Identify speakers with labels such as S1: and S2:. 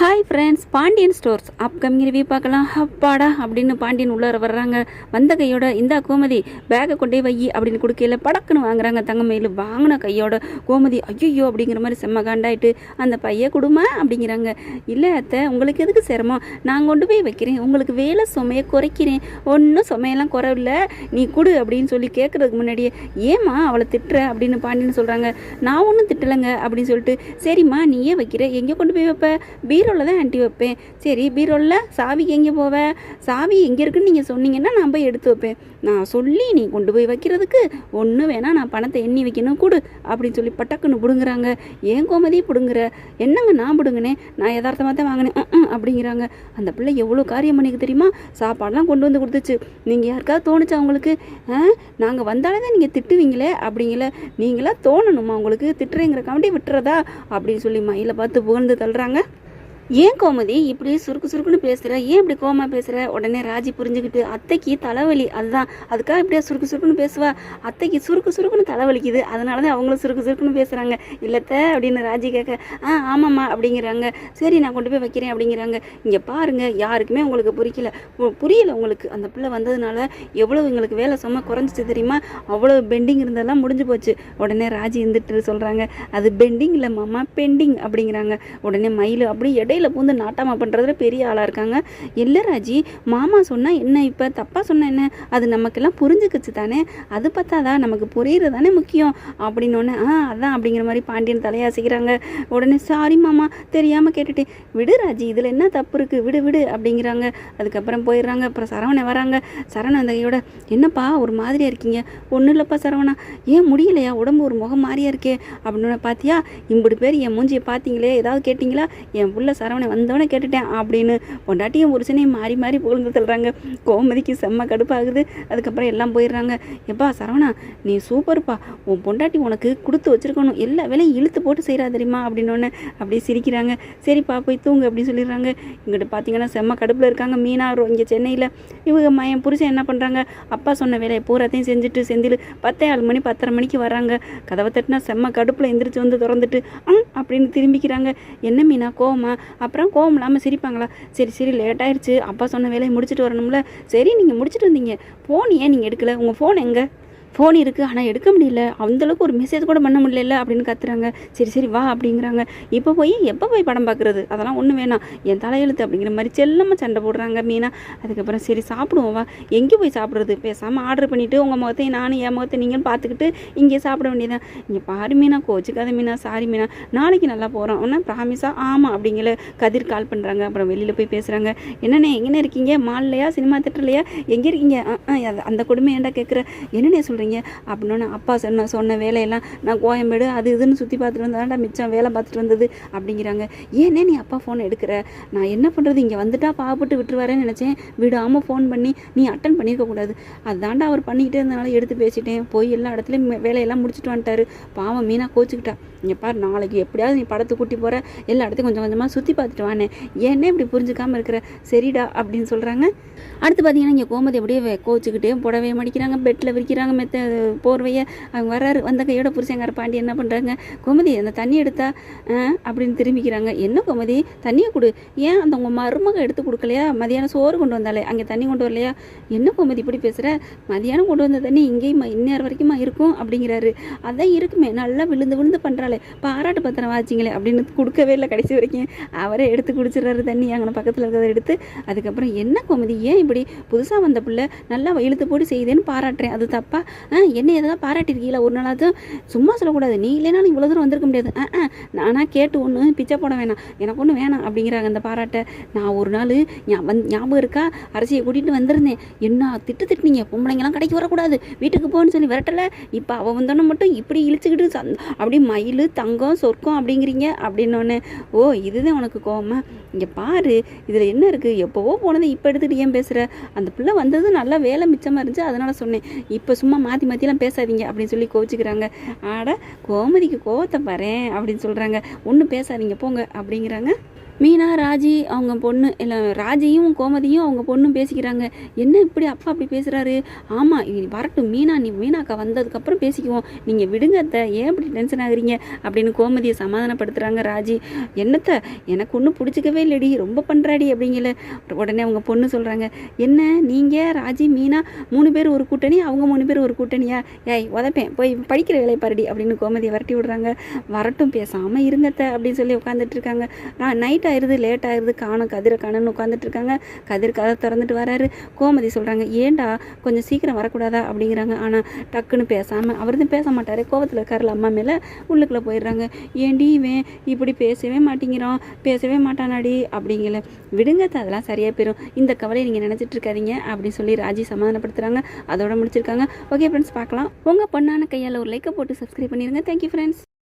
S1: Hi friends Pandian stores upcoming review பார்க்கலாம். அப்பாடா அப்படின்னு பாண்டியன் உள்ளார வர்றாங்க. வந்த கையோட இந்த கோமதி பேக்கை கொண்டே வை அப்படின்னு கொடுக்கையில படக்குன்னு வாங்குறாங்க. தங்கமையில் வாங்கின கையோட கோமதி ஐயோ அப்படிங்கிற மாதிரி செம்ம காண்டாயிட்டு அந்த பையன் கொடுமா? அப்படிங்கிறாங்க. இல்லை அத்தை உங்களுக்கு எதுக்கு சிரமம்? நான் கொண்டு போய் வைக்கிறேன். உங்களுக்கு வேலை சுமையை குறைக்கிறேன். ஒன்றும் சுமையெல்லாம் குறவில்ல. நீ கொடு அப்படின்னு சொல்லி கேட்குறதுக்கு முன்னாடியே ஏம்மா அவளை திட்டுற? அப்படின்னு பாண்டியன் சொல்கிறாங்க நான் ஒன்றும் திட்டலைங்க அப்படின்னு சொல்லிட்டு சரிம்மா நீயே வைக்கிற. எங்கே கொண்டு போய் வைப்ப? பீரோவில் தான் ஆண்டி வைப்பேன். சரி பீரோவில் சாவிக்கு எங்கே போவேன் சாவி எங்கே இருக்குன்னு நீங்கள் சொன்னீங்கன்னா நான் போய் எடுத்து வைப்பேன். நான் சொல்லி நீ கொண்டு போய் வைக்கிறதுக்கு ஒன்று வேணால் நான் பணத்தை எண்ணி வைக்கணும் கொடு அப்படின்னு சொல்லி பட்டக்குன்னு பிடுங்குறாங்க. ஏன் கோமதி பிடுங்குற? என்னங்க நான் பிடுங்கினேன் நான் யதார்த்தமாக தான் வாங்கினேன். அப்படிங்கிறாங்க. அந்த பிள்ளை எவ்வளோ காரியம் பண்ணிக்கு தெரியுமா? சாப்பாடெல்லாம் கொண்டு வந்து கொடுத்துச்சு. நீங்கள் யாருக்காவது தோணுச்சா உங்களுக்கு? ஆ நாங்கள் வந்தாலே தான் நீங்கள் திட்டுவீங்களே அப்படிங்கள நீங்களா தோணணுமா உங்களுக்கு? திட்டுறேங்கிற திட்டுறேங்கிறக்காண்டி விட்டுறதா? அப்படின்னு சொல்லி மயில பார்த்து புகழ்ந்து தள்ளுறாங்க. ஏன் கோமதி? இப்படி சுருக்கு சுருக்குன்னு பேசுகிற ஏன் இப்படி கோமா பேசுகிற உடனே ராஜி புரிஞ்சுக்கிட்டு அத்தைக்கு தலைவலி. அதுதான். அதுக்காக இப்படியா சுருக்கு சுருக்குன்னு பேசுவா? அத்தைக்கு சுருக்கு சுருக்குன்னு தலைவலிக்குது. அதனால தான் அவங்களும் சுருக்கு சுருக்குன்னு பேசுகிறாங்க இல்லத்த அப்படின்னு ராஜி கேட்க ஆ ஆமாம்மா அப்படிங்கிறாங்க. சரி நான் கொண்டு போய் வைக்கிறேன் அப்படிங்கிறாங்க. இங்கே பாருங்க யாருக்குமே உங்களுக்கு புரிக்கல. புரியல உங்களுக்கு. அந்த பிள்ளை வந்ததுனால எவ்வளோ எங்களுக்கு வேலை சும்மா குறைஞ்சிச்சு தெரியுமா? அவ்வளோ பெண்டிங் இருந்ததெல்லாம் முடிஞ்சு போச்சு. உடனே ராஜி இருந்துட்டு சொல்கிறாங்க அது பெண்டிங் இல்லை மாமா பெண்டிங் அப்படிங்கிறாங்க. உடனே மயில் அப்படி இடையில பூந்து நாட்டாமா பண்ணுறதுல பெரிய ஆளாக இருக்காங்க. இல்லை ராஜி மாமா சொன்னால் என்ன இப்போ? தப்பாக சொன்ன என்ன? அது நமக்கெல்லாம் புரிஞ்சுக்கிச்சு தானே? அது பார்த்தாதான் நமக்கு புரியுறது தானே முக்கியம்? அப்படின்னோடனே ஆ அதான் அப்படிங்கிற மாதிரி பாண்டியன் தலையாசிக்கிறாங்க. உடனே சாரி மாமா தெரியாமல் கேட்டுட்டேன். விடு ராஜி இதில் என்ன தப்பு இருக்குது விடு விடு அப்படிங்கிறாங்க. அதுக்கப்புறம் போயிடுறாங்க. அப்புறம் சரவணன் வராங்க. சரவணன் அந்த என்னப்பா ஒரு மாதிரியாக இருக்கீங்க? ஒன்றும் இல்லைப்பா சரவணா. ஏன் முடியலையா? உடம்பு ஒரு முகம் மாதிரியா இருக்கே? அப்படின்னு பார்த்தியா இம்புடு பேர் என் மூஞ்சியை பார்த்தீங்களே? ஏதாவது கேட்டிங்களா? என் புள்ள சரவணன் வந்தவனே கேட்டுட்டேன் அப்படின்னு பொண்டாட்டியும் புருஷனையும் மாறி மாறி புகழ்ந்து தள்ளுறாங்க. கோமதிக்கு செம்ம கடுப்பாகுது. அதுக்கப்புறம் எல்லாம் போயிடுறாங்க. எப்பா சரவணா நீ சூப்பர்ப்பா. உன் பொண்டாட்டி உனக்கு கொடுத்து வச்சிருக்கணும். எல்லா வேலையும் இழுத்து போட்டு செய்கிறா தெரியுமா? அப்படின்னோடனே அப்படியே சிரிக்கிறாங்க. சரிப்பா போய் தூங்கு அப்படின்னு சொல்லிடுறாங்க. இங்கிட்ட பார்த்தீங்கன்னா செம்ம கடுப்பில் இருக்காங்க. மீனா இங்கே சென்னையில். இவங்க மயன் புருஷன் என்ன பண்ணுறாங்க அப்பா சொன்ன வேலையை பூராத்தையும் செஞ்சுட்டு செந்தில் பத்தே ஆறு மணி பத்தரை மணிக்கு வராங்க கதவை தட்டினா செம்ம கடுப்பில் எந்திரிச்சு வந்து திறந்துட்டு அப்படின்னு திரும்பிக்கிறாங்க. என்ன மீனா கோவமா? அப்புறம் கோவம் இல்லாமல் சிரிப்பாங்களா? சரி சரி லேட் ஆயிடுச்சு அப்பா சொன்ன வேலையை முடிச்சுட்டு வரணும்ல. சரி நீங்கள் முடிச்சுட்டு வந்தீங்க. ஃபோன் ஏன் நீங்கள் எடுக்கல? உங்கள் ஃபோன் எங்கே? ஃபோன் இருக்குது ஆனால் எடுக்க முடியல. அந்தளவுக்கு ஒரு மெசேஜ் கூட பண்ண முடியல அப்படின்னு கத்துறாங்க. சரி சரி வா அப்படிங்கிறாங்க. இப்போ போய் எப்போ போய் படம் பார்க்குறது அதெல்லாம் ஒன்றும் வேணாம். என் தலையெழுத்து அப்படிங்கிற மாதிரி செல்லமாக சண்டை போடுறாங்க மீனா. அதுக்கப்புறம் சரி சாப்பிடுவோம் வா. எங்கே போய் சாப்பிட்றது? பேசாமல் ஆர்டர் பண்ணிவிட்டு உங்கள் முகத்தையும் நானும் என் முகத்தை நீங்களும் பார்த்துக்கிட்டு இங்கே சாப்பிட வேண்டியதான் இங்கே பாரு மீனா கோச்சுக்காத மீனா சாரி மீனா. நாளைக்கு நல்லா போகிறோம் ஒன்றா ப்ராமிஸாக ஆமாம் அப்படிங்கிற கதிர் கால் பண்ணுறாங்க அப்புறம் வெளியில் போய் பேசுகிறாங்க என்னண்ணே எங்கண்ணே இருக்கீங்க? மால்லையா சினிமா தேட்டர்லையா எங்கே இருக்கீங்க? அந்த கொடுமை ஏன்டா கேட்குற என்னென்ன சொல்கிறீங்க அப்படின்னு அப்பா சொன்ன சொன்ன வேலையெல்லாம் நான் கோயம்பேடு அது இதுன்னு சுற்றி பார்த்துட்டு வந்தாடா மிச்சம் வேலை பார்த்துட்டு வந்தது அப்படிங்கிறாங்க. ஏன்னே நீ அப்பா ஃபோன் எடுக்கிற? நான் என்ன பண்ணுறது இங்கே வந்துட்டா பாவப்பட்டு விட்டுருவாரேன்னு நினச்சேன். விடாமல் ஃபோன் பண்ணி நீ அட்டன் பண்ணியிருக்கக்கூடாது அதாண்டா அவர் பண்ணிக்கிட்டே இருந்தனால எடுத்து பேசிட்டேன். போய் எல்லா இடத்துலையும் வேலையெல்லாம் முடிச்சுட்டு வந்துட்டாரு. பாவம் மீனா கோச்சிக்கிட்டா. இங்கே பார் நாளைக்கு எப்படியாவது நீ படத்தை கூட்டி போகிற எல்லா இடத்தையும் கொஞ்சம் கொஞ்சமாக சுற்றி பார்த்துட்டு வானே. ஏன்னே இப்படி புரிஞ்சுக்காமல் இருக்கிற? சரிடா அப்படின்னு சொல்கிறாங்க அடுத்து பார்த்தீங்கன்னா இங்கே கோமதி அப்படியே கோச்சிக்கிட்டே புடவையை மடிக்கிறாங்க பெட்டில் விரிக்கிறாங்க மெத்த போர்வையை அவங்க வர்றாரு. வந்த கையோட புருஷங்கார பாண்டி என்ன பண்ணுறாங்க கோமதி அந்த தண்ணி எடுத்தா அப்படின்னு திரும்பிக்கிறாங்க. என்ன கோமதி? தண்ணியை கொடு. ஏன் அந்த உங்கள் மருமக எடுத்து கொடுக்கலையா? மதியானம் சோறு கொண்டு வந்தாலே அங்கே தண்ணி கொண்டு வரலையா? என்ன கோமதி இப்படி பேசுகிற மதியானம் கொண்டு வந்த தண்ணி இங்கேயும் இந்நேரம் வரைக்குமா இருக்கும்? அப்படிங்கிறாரு. அதான் இருக்குமே. நல்லா விழுந்து விழுந்து பண்ணுறாளே பாராட்டு பத்திரம் வாச்சிங்களே. அப்படின்னு கொடுக்கவே இல்லை கடைசி வரைக்கும். அவரே எடுத்து குடிச்சிடுறாரு தண்ணி. அங்கே பக்கத்தில் இருக்கிறத எடுத்து. அதுக்கப்புறம் என்ன கோமதி? ஏன் இப்படி புதுசாக வந்த பிள்ளை நல்லா இழுத்து போட்டு செய்தேன்னு பாராட்டுறேன். அது தப்பா? என்ன எதாவது பாராட்டிருக்கீங்களா ஒரு நாளாச்சும் சும்மா சொல்லக்கூடாது. நீ இல்லைனாலும் இவ்வளோ தூரம் வந்திருக்க முடியாது. ஆ நானாக கேட்டு ஒன்று பிச்சை போட வேணாம். எனக்கு ஒன்று வேணாம் அப்படிங்கிறாங்க அந்த பாராட்டை. நான் ஒரு நாள் வந் ஞாபகம் இருக்கா? அரசியை கூட்டிகிட்டு வந்திருந்தேன். என்ன திட்டு திட்டுனீங்க? பொம்பளைங்கலாம் கடைக்கு வரக்கூடாது. வீட்டுக்கு போன்னு சொல்லி விரட்டலை. இப்போ அவள் வந்தோன்னே மட்டும் இப்படி இழுச்சுக்கிட்டு சந் அப்படி மயில் தங்கம் சொர்க்கம் அப்படிங்கிறீங்க அப்படின்னோடனே ஓ இதுதான் உனக்கு கோவமா? இங்கே பாரு. இதில் என்ன இருக்குது எப்போவோ போனது இப்போ எடுத்துகிட்டு ஏன் பேசுகிற அந்த பிள்ளை வந்தது நல்லா வேலை மிச்சமாக இருந்துச்சு. அதனால் சொன்னேன். இப்போ சும்மா மாற்றி மாற்றிலாம் பேசாதீங்க அப்படின்னு சொல்லி கோச்சிக்கிறாங்க ஆட கோமதிக்கு கோவத்தை பாரேன் அப்படின்னு சொல்கிறாங்க ஒன்றும் பேசாதீங்க போங்க அப்படிங்கிறாங்க. மீனா ராஜி அவங்க பொண்ணு இல்லை ராஜியும் கோமதியும் அவங்க பொண்ணும் பேசிக்கிறாங்க. என்ன இப்படி அப்பா அப்படி பேசுகிறாரு ஆமாம் வரட்டும் மீனா நீ மீனாக்கா வந்ததுக்கப்புறம் பேசிக்குவோம். நீங்கள் விடுங்க அத்தை ஏன் இப்படி டென்ஷன் ஆகுறீங்க? அப்படின்னு கோமதியை சமாதானப்படுத்துகிறாங்க ராஜி. என்னத்த எனக்கு ஒன்றும் பிடிச்சிக்கவே இல்லடி ரொம்ப பண்ணுறாடி அப்படிங்கல. உடனே அவங்க பொண்ணு சொல்கிறாங்க என்ன நீங்கள் ராஜி மீனா மூணு பேர் ஒரு கூட்டணி? அவங்க மூணு பேர் ஒரு கூட்டணியா? ஏய் உதப்பேன் போய் படிக்கிற வேலையை பாருடி அப்படின்னு கோமதியை விரட்டி விடுறாங்க. வரட்டும் பேசாமல் இருங்கத்த அப்படின்னு சொல்லி உட்காந்துட்டு இருக்காங்க. நைட் லேட் ஆயிடுது லேட் ஆயிடுது. காணும் கதிரை காணுன்னு உட்காந்துட்டு இருக்காங்க கதிர் கதை திறந்துட்டு வராரு. கோமதி சொல்கிறாங்க ஏன்டா கொஞ்சம் சீக்கிரம் வரக்கூடாதா? அப்படிங்கிறாங்க. ஆனால் டக்குன்னு பேசாமல் அவர் தான் பேச மாட்டார். கோவத்தில் இருக்கார்ல அம்மா மேலே உள்ளுக்குள்ளே போயிடுறாங்க. ஏண்டி இவன் இப்படி பேசவே மாட்டேங்கிறான். பேசவே மாட்டானாடி. அப்படிங்கல. விடுங்க அதெல்லாம் சரியாக போயிடும் இந்த கவலையை நீங்கள் நினச்சிட்டு இருக்காதீங்க அப்படின்னு சொல்லி ராஜி சமாதானப்படுத்துகிறாங்க அதோட முடிச்சிருக்காங்க. ஓகே ஃப்ரெண்ட்ஸ் பார்க்கலாம். உங்கள் பொண்ணான கையால் ஒரு லைக்கை போட்டு சப்ஸ்கிரைப் பண்ணிடுங்க தேங்க்யூ ஃப்ரெண்ட்ஸ்